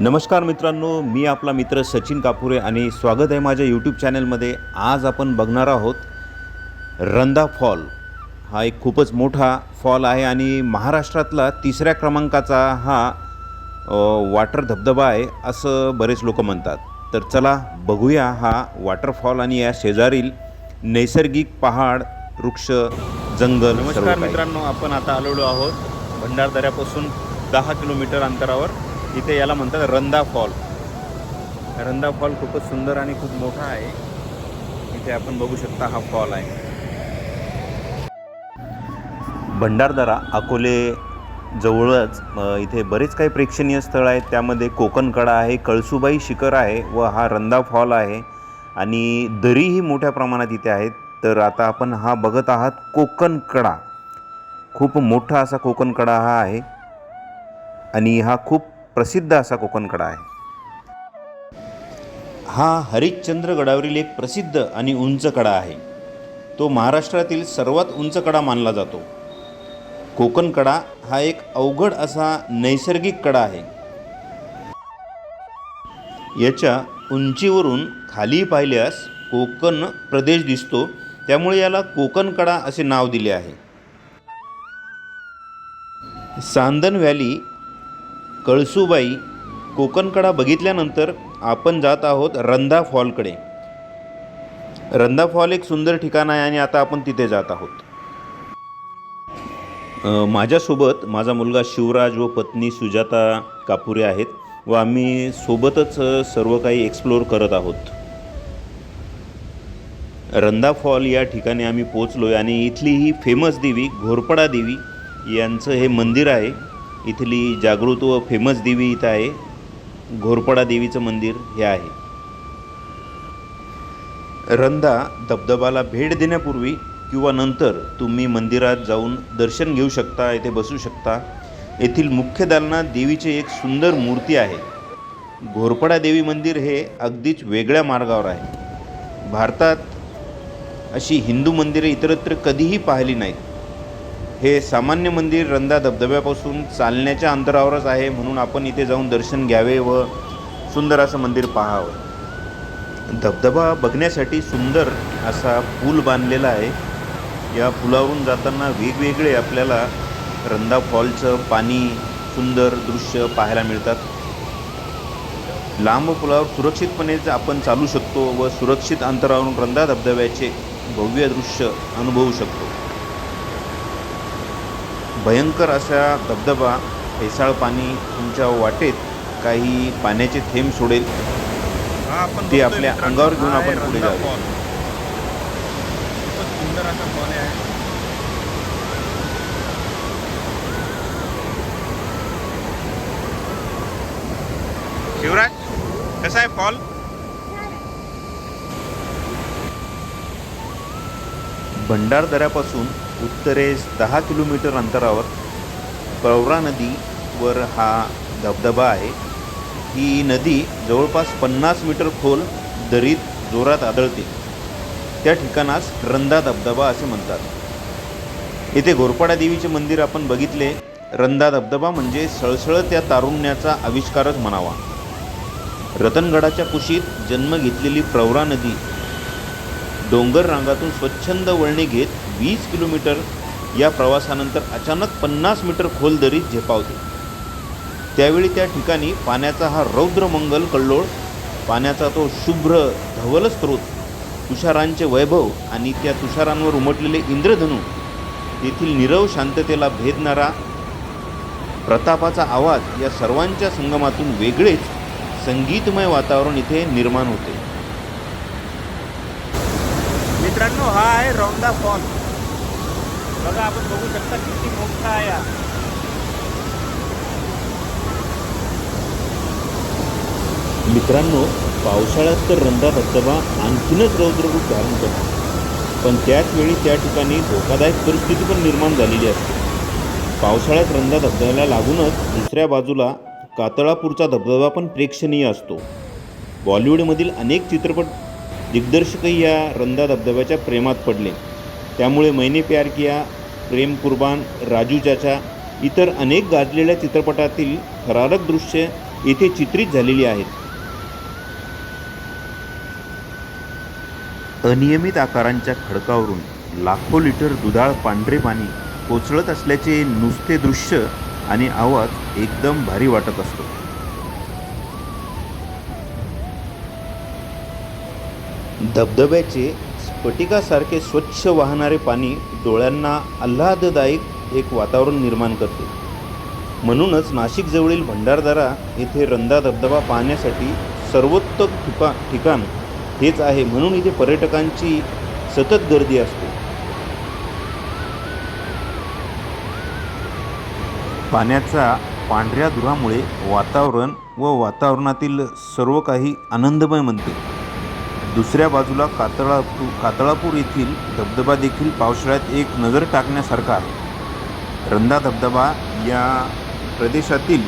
नमस्कार मित्रांनो मी आपला मित्र सचिन कापुरे आणि स्वागत आहे माझ्या यूट्यूब चॅनलमध्ये. आज आपण बघणार आहोत रंदा फॉल. हा एक खूपच मोठा फॉल आहे आणि महाराष्ट्रातला तिसऱ्या क्रमांकाचा हा वॉटर धबधबा आहे असं बरेच लोक म्हणतात. तर चला बघूया हा वॉटरफॉल आणि या शेजारील नैसर्गिक पहाड वृक्ष जंगल नमस्कार मित्रांनो आपण आता आलेलो आहोत भंडारदऱ्यापासून दहा किलोमीटर अंतरावर. इथे याला म्हणतात रंदा फॉल. रंदा फॉल खूपच सुंदर आणि खूप मोठा आहे. इथे आपण बघू शकता हा फॉल आहे. भंडारदरा अकोले जवळच इथे बरेच काही प्रेक्षणीय स्थळ आहेत. त्यामध्ये कोकणकडा आहे कळसुबाई शिखर आहे व हा रंदा फॉल आहे. आणि दरीही मोठ्या प्रमाणात इथे आहेत. तर आता आपण हा बघत आहात कोकणकडा. खूप मोठा असा कोकणकडा हा आहे. आणि हा खूप प्रसिद्ध असा कोकणकडा आहे. हा हरिश्चंद्र गडावरील एक प्रसिद्ध आणि उंच कडा आहे. तो महाराष्ट्रातील सर्वात उंच कडा मानला जातो. कोकण कडा हा एक अवघड असा नैसर्गिक कडा आहे. याच्या उंचीवरून खाली पाहिल्यास कोकण प्रदेश दिसतो. त्यामुळे याला कोकण कडा असे नाव दिले आहे. सांदन व्हॅली कळसूबाई कोकणकडा बघितल्यानंतर आपण जात आहोत रंधा फॉलकडे. रंधा फॉल एक सुंदर ठिकाण आहे आणि आता आपण तिथे जात आहोत. माझ्यासोबत माझा मुलगा शिवराज व पत्नी सुजाता कापुरे आहेत व आम्ही सोबतच सर्व काही एक्सप्लोअर करत आहोत. रंधा फॉल या ठिकाणी आम्ही पोचलो आहे आणि इथली ही फेमस देवी घोरपडा देवी यांचं हे मंदिर आहे. इथली जागृत व फेमस देवी इथं आहे. घोरपडा देवीचं मंदिर हे आहे. रंधा धबधबाला भेट देण्यापूर्वी किंवा नंतर तुम्ही मंदिरात जाऊन दर्शन घेऊ शकता येथे बसू शकता. येथील मुख्य दालनात देवीचे एक सुंदर मूर्ती आहे. घोरपडा देवी मंदिर हे अगदीच वेगळ्या मार्गावर आहे. भारतात अशी हिंदू मंदिरे इतरत्र कधीही पाहिली नाहीत. हे सामान्य मंदिर रंधा धबधब्यापासून चालण्याच्या अंतरावरच आहे म्हणून आपण इथे जाऊन दर्शन घ्यावे व सुंदर असं मंदिर पाहावं. धबधबा बघण्यासाठी सुंदर असा पूल बांधलेला आहे. या पुलावरून जाताना वेगवेगळे आपल्याला रंधा फॉलचं पाणी सुंदर दृश्य पाहायला मिळतात. लांब पुलावर सुरक्षितपणे आपण चालू शकतो व सुरक्षित अंतरावरून रंधा धबधब्याचे भव्य दृश्य अनुभवू शकतो. भयंकर असा धबधबा फेसाळ पाणी तुमच्या वाटेत काही पाण्याचे थेंब सोडेल. ते आपल्या अंगावर घेऊन आपण पुढे जाऊ. सुंदर असा फॉल आहे. शिवराज कसा आहे फॉल भंडारदऱ्यापासून उत्तरेस दहा किलोमीटर अंतरावर प्रवरा नदीवर हा धबधबा आहे. ही नदी जवळपास पन्नास मीटर खोल दरीत जोरात आदळते. त्या ठिकाणास रंधा धबधबा असे म्हणतात. येथे घोरपाडा देवीचे मंदिर आपण बघितले. रंधा धबधबा म्हणजे सळसळ त्या तारुण्याचा आविष्कारच म्हणावा. रतनगडाच्या कुशीत जन्म घेतलेली प्रवरा नदी डोंगर रांगातून स्वच्छंद वळणे घेत वीस किलोमीटर या प्रवासानंतर अचानक पन्नास मीटर खोल दरीत झेपावते. त्यावेळी त्या ठिकाणी पाण्याचा हा रौद्रमंगल कल्लोळ पाण्याचा तो शुभ्र धवल स्रोत तुषारांचे वैभव आणि त्या तुषारांवर उमटलेले इंद्रधनू येथील निरव शांततेला भेदणारा प्रतापाचा आवाज या सर्वांच्या संगमातून वेगळेच संगीतमय वातावरण इथे निर्माण होते. मित्रांनो हा आहे रौंदा फॉल. बघा आपण बघू शकता किती मोठा आहे हा. मित्रांनो पावसाळ्यात तर रंधा धबधबा आणखीनच रौद्ररूप धारण करतो. पण त्याच वेळी त्या ठिकाणी धोकादायक परिस्थिती पण निर्माण झालेली असते. पावसाळ्यात रंधा धबधब्याला लागूनच दुसऱ्या बाजूला कातळापूरचा धबधबा पण प्रेक्षणीय असतो. बॉलिवूडमधील अनेक चित्रपट दिग्दर्शकही या रंधा धबधब्याच्या प्रेमात पडले. त्यामुळे मैने प्यार किया प्रेम कुर्बान राजू चाचा इतर अनेक गाजलेल्या चित्रपटातील थरारक दृश्य येथे चित्रित झालेली आहेत. अनियमित आकारांच्या खडकावरून लाखो लिटर दुधाळ पांढरे पाणी कोसळत असल्याचे नुसते दृश्य आणि आवाज एकदम भारी वाटत असतो. धबधब्याचे स्फटिकासारखे स्वच्छ वाहणारे पाणी डोळ्यांना आल्हाददायक एक वातावरण निर्माण करते. म्हणूनच नाशिकजवळील भंडारदारा येथे रंधा धबधबा पाहण्यासाठी सर्वोत्तम ठिका ठिकाण हेच आहे म्हणून इथे पर्यटकांची सतत गर्दी असते. पाण्याचा पांढऱ्या धुरामुळे वातावरण व वातावरणातील सर्व काही आनंदमय म्हणते दुसऱ्या बाजूला कातळापूर कातळापूर येथील धबधबा देखील पावसाळ्यात एक नजर टाकण्यासारखा आहे. रंधा धबधबा या प्रदेशातील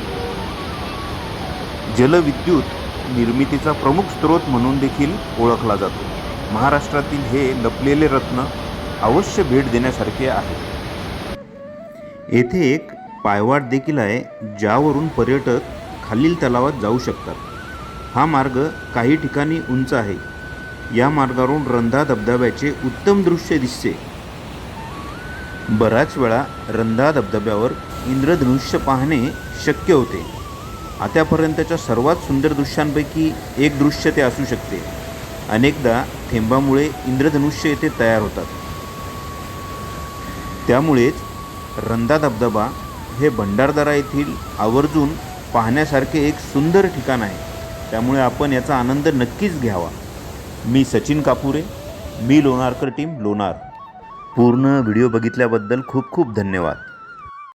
जलविद्युत निर्मितीचा प्रमुख स्रोत म्हणून देखील ओळखला जातो. महाराष्ट्रातील हे लपलेले रत्न अवश्य भेट देण्यासारखे आहे. येथे एक पायवाट देखील आहे ज्यावरून पर्यटक खालील तलावात जाऊ शकतात. हा मार्ग काही ठिकाणी उंच आहे. या मार्गावरून रंधा धबधब्याचे उत्तम दृश्य दिसते. बराच वेळा रंधा धबधब्यावर इंद्रधनुष्य पाहणे शक्य होते. आतापर्यंतच्या सर्वात सुंदर दृश्यांपैकी एक दृश्य ते असू शकते. अनेकदा थेंबामुळे इंद्रधनुष्य येथे तयार होतात. त्यामुळेच रंधा धबधबा हे भंडारदरा येथील आवर्जून पाहण्यासारखे एक सुंदर ठिकाण आहे. त्यामुळे आपण याचा आनंद नक्कीच घ्यावा. मी सचिन कापुरे मी लोणारकर टीम लोणार. पूर्ण व्हिडिओ बघितल्याबद्दल खूप खूप धन्यवाद.